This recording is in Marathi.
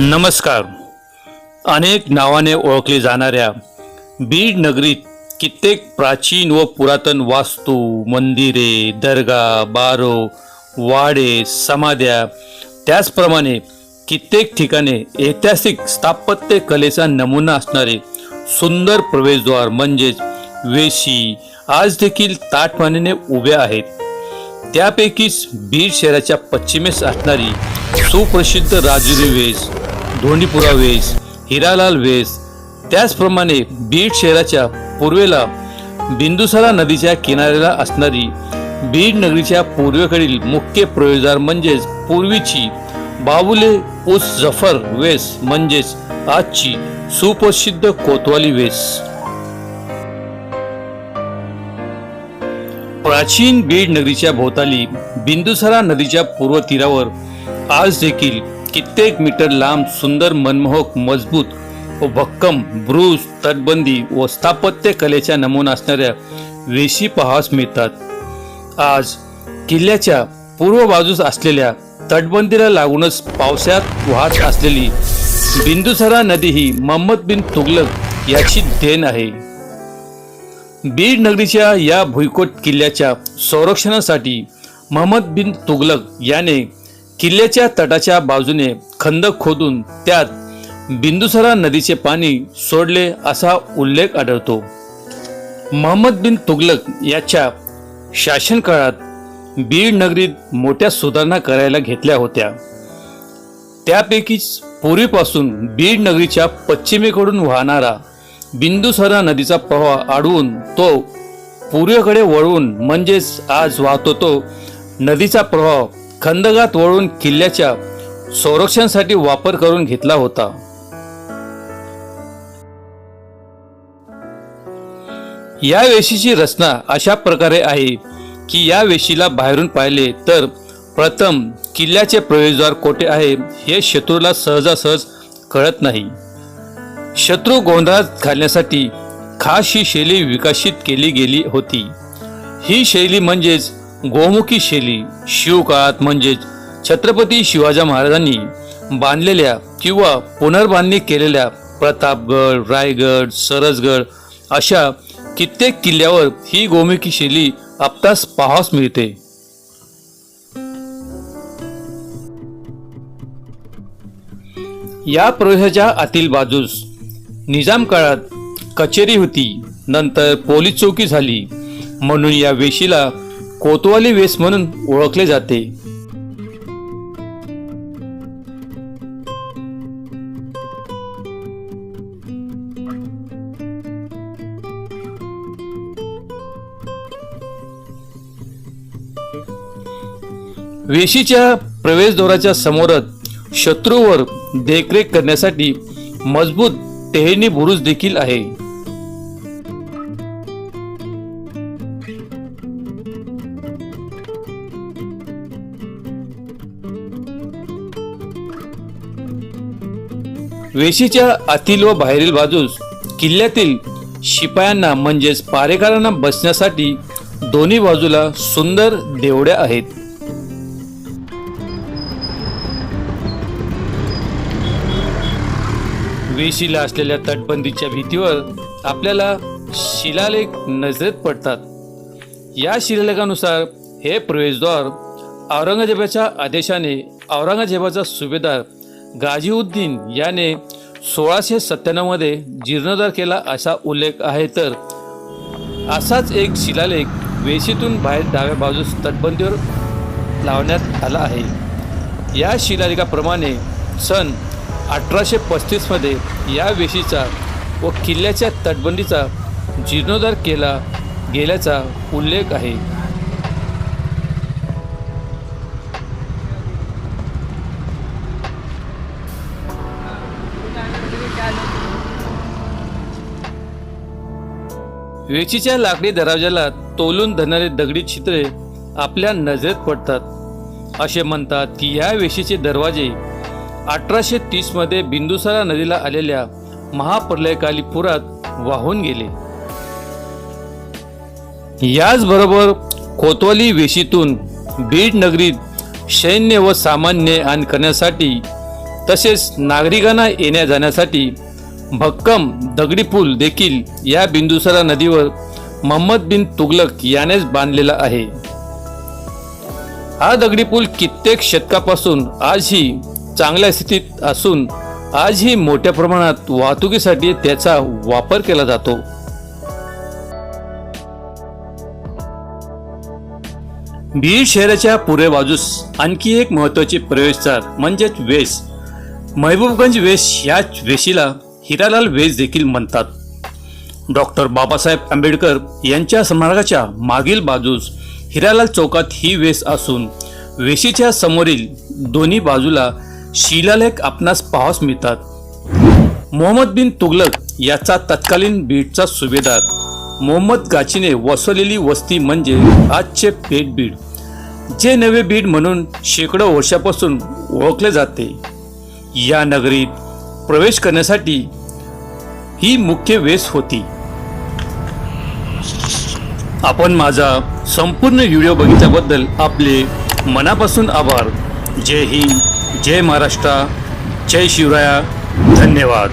नमस्कार. अनेक नावाने ओळखली जाणाऱ्या बीड नगरीत कित्येक प्राचीन व पुरातन वास्तू मंदिरे दर्गा बारो वाडे समाध्या त्याचप्रमाणे कित्येक ठिकाणे ऐतिहासिक स्थापत्य कलेचा नमुना असणारे सुंदर प्रवेशद्वार म्हणजेच वेशी आज देखील ताटमानेने उभ्या आहेत. त्यापैकीच बीड शहराच्या पश्चिमेस असणारी सुप्रसिद्ध राजुरी वेस धोंडीपुरा वेस हिरालाल वेस त्याचप्रमाणे बीड शहराच्या पूर्वेला बिंदुसरा नदीच्या किनाऱ्याला असणारी बीड नगरीच्या पूर्वेकडील मुख्य प्रवेशद्वार म्हणजेच पूर्वीची बाबुले उस जफर वेस म्हणजेच आजची सुप्रसिद्ध कोतवाली वेस. प्राचीन बीड नगरीच्या भोवताली बिंदुसरा नदीच्या पूर्व तीरावर आज देखील कित्येक मीटर लांब सुंदर मनमोहक मजबूत व भक्कम ब्रूज तटबंदी व स्थापत्य कलेच्या नमुना असणाऱ्या वेशी पहास मिळतात. आज किल्ल्याच्या पूर्व बाजूस असलेल्या तटबंदीला लागूनच पावसात वाहत असलेली बिंदुसरा नदी ही मोहम्मद बिन तुगलक याची देण आहे. बीड नगरीच्या या भुईकोट किल्ल्याच्या संरक्षणासाठी मोहम्मद बिन तुगलक याने किल्ल्याच्या तटाच्या बाजूने खंदक खोदून त्यात बिंदुसरा नदीचे पाणी सोडले असा उल्लेख आढळतो. महम्मद बिन तुगलक याच्या शासनकाळात बीड नगरीत मोठ्या सुधारणा करायला घेतल्या होत्या. त्यापैकीच पूर्वीपासून बीड नगरीच्या पश्चिमेकडून वाहणारा बिंदुसरा नदीचा प्रवाह अडवून तो पूर्वेकडे वळवून म्हणजेच आज वाहतो तो नदीचा प्रवाह खंदगात वळून किल्ल्याच्या संरक्षणासाठी वापर करून घेतला होता. या वेशीची रचना अशा प्रकारे आहे की या वेशीला बाहेरून पाहिले तर प्रथम किल्ल्याचे प्रवेशद्वार कोठे आहे हे शत्रूला सहजासहज कळत नाही. शत्रू गोंधळात घालण्यासाठी खास ही शैली विकसित केली गेली होती. ही शैली म्हणजेच गोमुखी शैली शिवकाळात म्हणजेच छत्रपती शिवाजी महाराजांनी बांधलेल्या किंवा पुनर्बांधणी केलेल्या प्रतापगड रायगड सरसगड अशा कित्येक किल्ल्यावर ही गोमुखी शैली आपतास पाहास मिळते. या प्रवेशाच्या आतील बाजूस निजाम काळात कचेरी होती. नंतर पोलीस चौकी झाली. म्हणून या वेशीला कोतवाली वेस म्हणून ओळखले जाते. वेशीच्या प्रवेशद्वाराच्या समोरच शत्रूवर देखरेख करण्यासाठी मजबूत टेहनी बुरुज देखील आहे. वेशीच्या आतील व बाहेरील बाजूस किल्ल्यातील शिपायांना म्हणजेच पारेकरांना बसण्यासाठी दोन्ही बाजूला सुंदर देवड्या आहेत. वेशीला असलेल्या तटबंदीच्या भीतीवर आपल्याला शिलालेख नजरेत पडतात. या शिलालेखानुसार हे प्रवेशद्वार औरंगजेबाच्या आदेशाने औरंगजेबाचा सुभेदार गाजीउद्दीन याने सोळाशे सत्त्याण्णवमध्ये जीर्णोद्धार केला असा उल्लेख आहे तर असाच एक शिलालेख वेशीतून बाहेर डाव्या बाजूस तटबंदीवर लावण्यात आला आहे. या शिलालेखाप्रमाणे सन अठराशे पस्तीसमध्ये या वेशीचा व किल्ल्याच्या तटबंदीचा जीर्णोद्धार केला गेल्याचा उल्लेख आहे. वेचीच्या लाकडी दरवाजाला तोलून धरणारे दगडी छिद्रे आपल्या नजरेत पडतात. असे म्हणतात की या वेशीचे दरवाजे अठराशे तीसमध्ये बिंदुसारा नदीला आलेल्या महाप्रलयकाली पुरात वाहून गेले. याचबरोबर कोतवाली वेशीतून बीड नगरीत सैन्य व सामान्य आण करण्यासाठी तसेच नागरिकांना येण्या जाण्यासाठी भक्कम दगडी पूल देखील या बिंदुसरा नदीवर मोहम्मद बिन तुगलक यानेच बांधलेला आहे. हा दगडी पूल कित्येक शतकापासून आजही चांगल्या स्थितीत असून आजही मोठ्या प्रमाणात वाहतुकीसाठी त्याचा वापर केला जातो. बीड शहराच्या पूर्व बाजूस आणखी एक महत्त्वाचे प्रवेशद्वार म्हणजेच वेस महबूबगंज वेस याच वेशीला हिरालाल वेस देखील म्हणतात. डॉक्टर बाबासाहेब आंबेडकर यांच्या स्मारकाच्या मागील बाजूस हिरालाल चौकात ही वेस असून वेशीच्या समोरील दोन्ही बाजूला शिलालेख आपणास पाहावस मिळतात. मोहम्मद बिन तुगलक याचा तत्कालीन बीडचा सुभेदार. मोहम्मद गाचीने वसवलेली वस्ती म्हणजे आजचे पेट बीड जे नवे बीड म्हणून शेकडो वर्षापासून ओळखले जाते. या नगरीत प्रवेश करण्यासाठी ही मुख्य वेस होती. आपण माझा संपूर्ण व्हिडिओ बघितल्याबद्दल आपले मनापासून आभार. जय हिंद जय महाराष्ट्र जय शिवराया धन्यवाद.